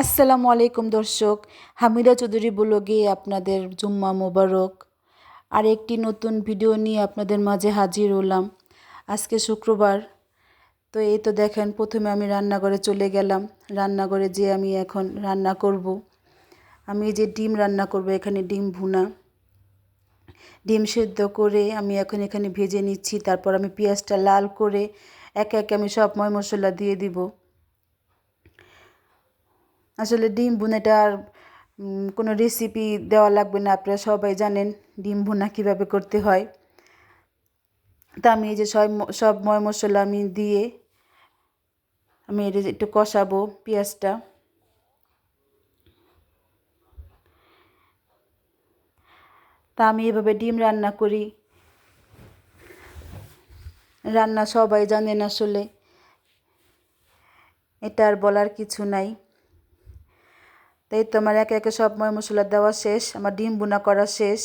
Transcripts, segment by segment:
আসসালামু আলাইকুম দর্শক, হামিদা চৌধুরী ব্লগে আপনাদের জুম্মা মোবারক। আর একটি নতুন ভিডিও নিয়ে আপনাদের মাঝে হাজির হলাম। আজকে শুক্রবার, তো এই তো দেখেন, প্রথমে আমি রান্নাঘরে চলে গেলাম। রান্নাঘরে যে আমি এখন রান্না করব। আমি যে ডিম রান্না করব, এখানে ডিম ভুনা। ডিম সেদ্ধ করে আমি এখন এখানে ভেজে নিচ্ছি। তারপর আমি পেঁয়াজটা লাল করে একে একে আমি সব ময় মশলা দিয়ে দিব। আসলে ডিম ভুনাটার কোনো রেসিপি দেওয়া লাগবে না। আপনারা সবাই জানেন ডিম ভুনা কীভাবে করতে হয়। তা আমি এই যে সব সব ময় মশলা আমি দিয়ে আমি এটা একটু কষাবো পেঁয়াজটা। তা আমি এভাবে ডিম রান্না করি। রান্না সবাই জানেন আসলে। এটা আর বলার কিছু নাই। তাই তো আমার একে একে সব ময় মশলা দেওয়া শেষ, আমার ডিম বুনা করা শেষ।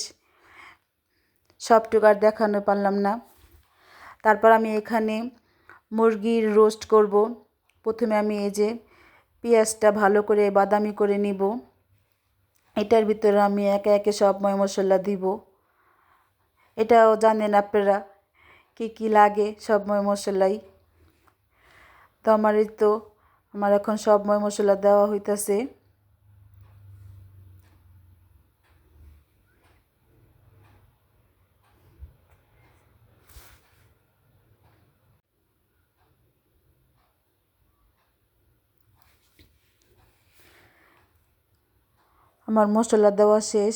সবটুকু আর দেখানো পারলাম না। তারপর আমি এখানে মুরগির রোস্ট করব। প্রথমে আমি এই যে পেঁয়াজটা ভালো করে বাদামি করে নিব। এটার ভিতরে আমি একে একে সব ময় মশলা দিব। এটাও জানেন আপনারা কী কী লাগে সব ময় মশলাই। তো আমার তো, আমার এখন সব ময় মশলা দেওয়া হইতাছে। আমার মশলা দেওয়া শেষ।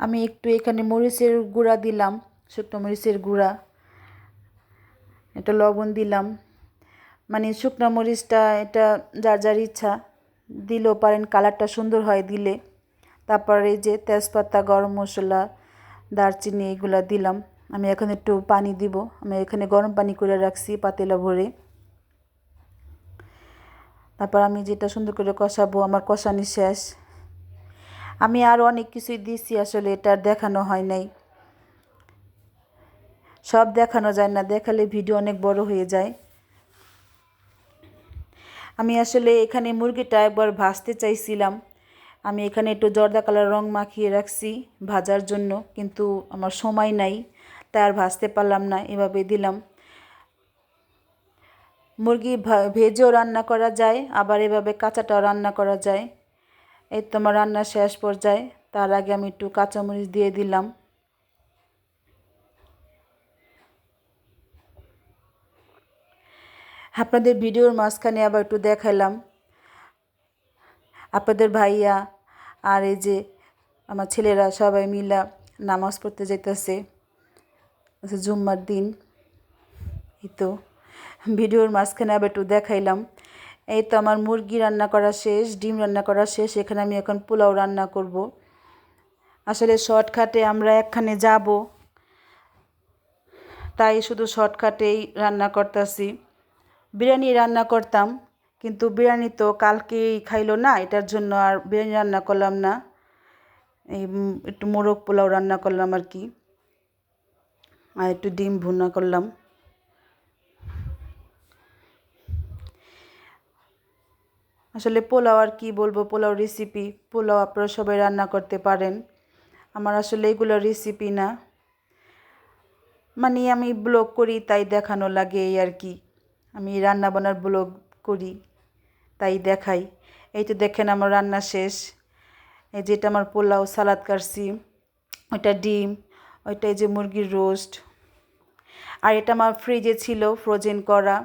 আমি একটু এখানে মরিচের গুঁড়া দিলাম, শুকনো মরিচের গুঁড়া। এটা লবণ দিলাম। মানে শুকনো মরিচটা, এটা যার যার ইচ্ছা দিলেও পারেন, কালারটা সুন্দর হয় দিলে। তারপরে যে তেজপাতা, গরম মশলা, দারচিনি, এগুলো দিলাম। আমি এখন একটু পানি দিব। আমি এখানে গরম পানি করে রাখছি পাতিলা ভরে। তারপর আমি যেটা সুন্দর করে কষাবো, আমার কষানি শেষ। আমি আরও অনেক কিছুই দিছি, আসলে এটা দেখানো হয় নাই। সব দেখানো যায় না, দেখালে ভিডিও অনেক বড় হয়ে যায়। আমি আসলে এখানে মুরগিটা একবার ভাজতে চাইছিলাম। আমি এখানে একটু জর্দা কালার রং মাখিয়ে রাখছি ভাজার জন্য, কিন্তু আমার সময় নাই। তাই আর ভাজতে পারলাম না, এভাবে দিলাম। মুরগি ভেজেও রান্না করা যায়, আবার এভাবে কাঁচাটাও রান্না করা যায়। এই তোমার রান্না শেষ পর্যায়ে, তার আগে আমি একটু কাঁচামরিচ দিয়ে দিলাম। আপনাদের ভিডিওর মাঝখানে আবার একটু দেখালাম। আপনাদের ভাইয়া আর এই যে আমার ছেলেরা সবাই মিলা নামাজ পড়তে যেতেছে আচ্ছা জুম্মার দিন। এই তো ভিডিওর মাঝখানে আবার একটু দেখাইলাম। এই তো আমার মুরগি রান্না করা শেষ, ডিম রান্না করা শেষ, এখানে আমি এখন পোলাও রান্না করব। আসলে শর্টকাটে আমরা একখানে যাব, তাই শুধু শর্টকাটেই রান্না করতেছি। বিরিয়ানি রান্না করতাম, কিন্তু বিরিয়ানি তো কালকেই খাইলো না, এটার জন্য আর বিরিয়ানি রান্না করলাম না। এই একটু মোরগ পোলাও রান্না করলাম আর কি। আর একটু ডিম ভুনা করলাম। আসলে পোলাও আর কি বলব, পোলাও রেসিপি পোলাও আপনারা সবাই রান্না করতে পারেন। আমার আসলে এগুলো রেসিপি না। মানে আমি ব্লগ করি, তাই দেখানো লাগে এই আর কি। আমি রান্না বান্নার ব্লগ করি, তাই দেখাই। এই তো দেখেন আমার রান্না শেষ। এই যেটা আমার পোলাও সালাদ কাটছি, ওটা ডিম। ওইটা এই যে মুরগির রোস্ট। আর এটা আমার ফ্রিজে ছিল ফ্রোজেন করা।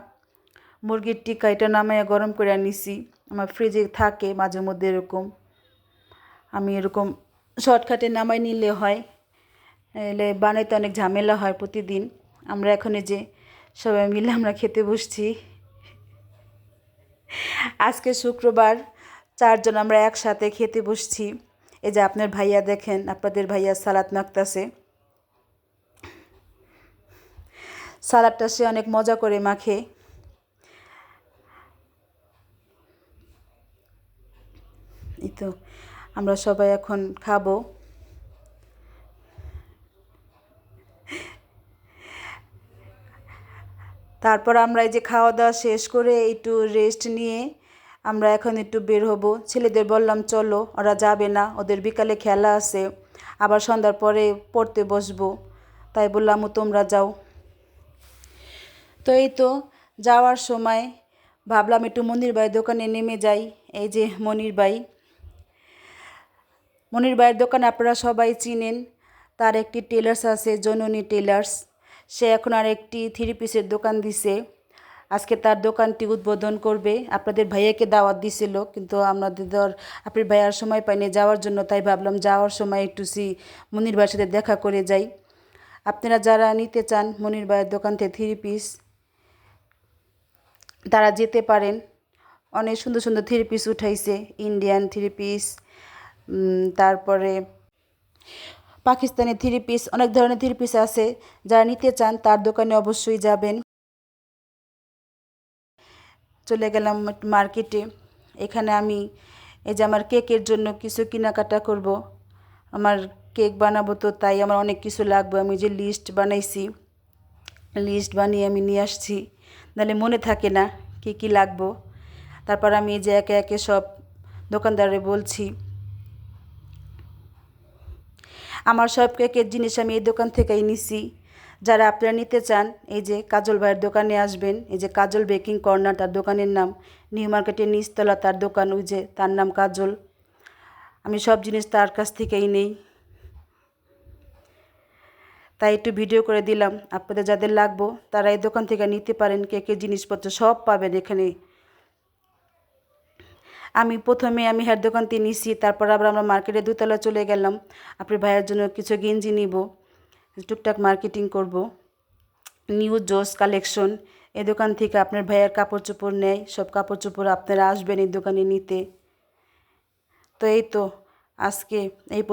মুরগির টিকা, এটা নামাইয়া গরম করে নিছি আমার ফ্রিজে থাকে মাঝে মধ্যে এরকম। আমি এরকম শর্টকাটে নামাই নিলে হয়। এলে বানাইতে অনেক ঝামেলা হয় প্রতিদিন। আমরা এখন যে সবাই মিলে আমরা খেতে বসছি। আজকে শুক্রবার, চারজন আমরা একসাথে খেতে বসছি। এই যে আপনার ভাইয়া দেখেন, আপনাদের ভাইয়া সালাদ মাখতেছে। সালাদটা সে অনেক মজা করে মাখে। এই তো আমরা সবাই এখন খাব। তারপর আমরা এই যে খাওয়া দাওয়া শেষ করে একটু রেস্ট নিয়ে আমরা এখন একটু বের হব। ছেলেদের বললাম চলো ওরা যাবে না ওদের বিকালে খেলা আছে আবার সন্ধ্যার পরে পড়তে বসবো। তাই বললাম "ও, তোমরা যাও। তো এই তো যাওয়ার সময় ভাবলাম একটু মনির ভাইয়ের দোকানে নেমে যাই, এই যে মনির ভাই। মনির ভাইয়ের দোকান আপনারা সবাই চিনেন, তার একটি টেলার্স আছে, জননী টেলার্স। সে এখন আর একটি থ্রি পিসের দোকান দিছে। আজকে তার দোকানটি উদ্বোধন করবে। আপনাদের ভাইয়াকে দাওয়াত দিছিল, কিন্তু আমাদের ধর আপনার ভাইয়ার সময় পাইনি যাওয়ার জন্য, তাই ভাবলাম যাওয়ার সময় একটু সি মনির ভাইয়ের সাথে দেখা করে যাই। আপনারা যারা নিতে চান মনির ভাইয়ের দোকান থেকে থ্রি পিস তারা যেতে পারেন। অনেক সুন্দর সুন্দর থ্রি পিস উঠাইছে ইন্ডিয়ান থ্রি পিস তারপরে পাকিস্তানি থ্রি পিস অনেক ধরনের থ্রি পিস আছে। যারা নিতে চান, তার দোকানে অবশ্যই যাবেন। চলে গেলাম মার্কেটে। এখানে আমি এই যে আমার কেকের জন্য কিছু কেনাকাটা করব। আমার কেক বানাবো তো, তাই আমার অনেক কিছু লাগবে। আমি যে লিস্ট বানাইছি লিস্ট বানিয়ে আমি নিয়ে আসছি। নাহলে মনে থাকে না কী কী লাগবো। তারপর আমি যে একে একে সব দোকানদারে বলছি, আমার সব কেকের জিনিস আমি এই দোকান থেকেই নিছি। যারা আপনারা নিতে চান, এই যে কাজল ভাইয়ের দোকানে আসবেন, এই যে কাজল বেকিং কর্নার, তার দোকানের নাম, নিউ মার্কেটের নিচতলা তার দোকান, ওই যে তার নাম কাজল। আমি সব জিনিস তার কাছ থেকেই নেই। তাই একটু ভিডিও করে দিলাম। আপনাদের যাদের লাগবো, তারা এই দোকান থেকে নিতে পারেন, কে কে জিনিসপত্র সব পাবেন এখানে। আমি প্রথমে আমি হেয়ার দোকান থেকে নিছি, তারপর আবার আমরা মার্কেটে দুতলা চলে গেলাম। আপনার ভাইয়ের জন্য কিছু গেঞ্জি নিব, টুকটাক মার্কেটিং করব। নিউ জোস কালেকশন এই দোকান থেকে আপনার ভাইয়ের কাপড় চোপড় নেয়, সব কাপড় চোপড় আপনারা আসবেন এই দোকানে নিতে। তো এই তো, আজকে এই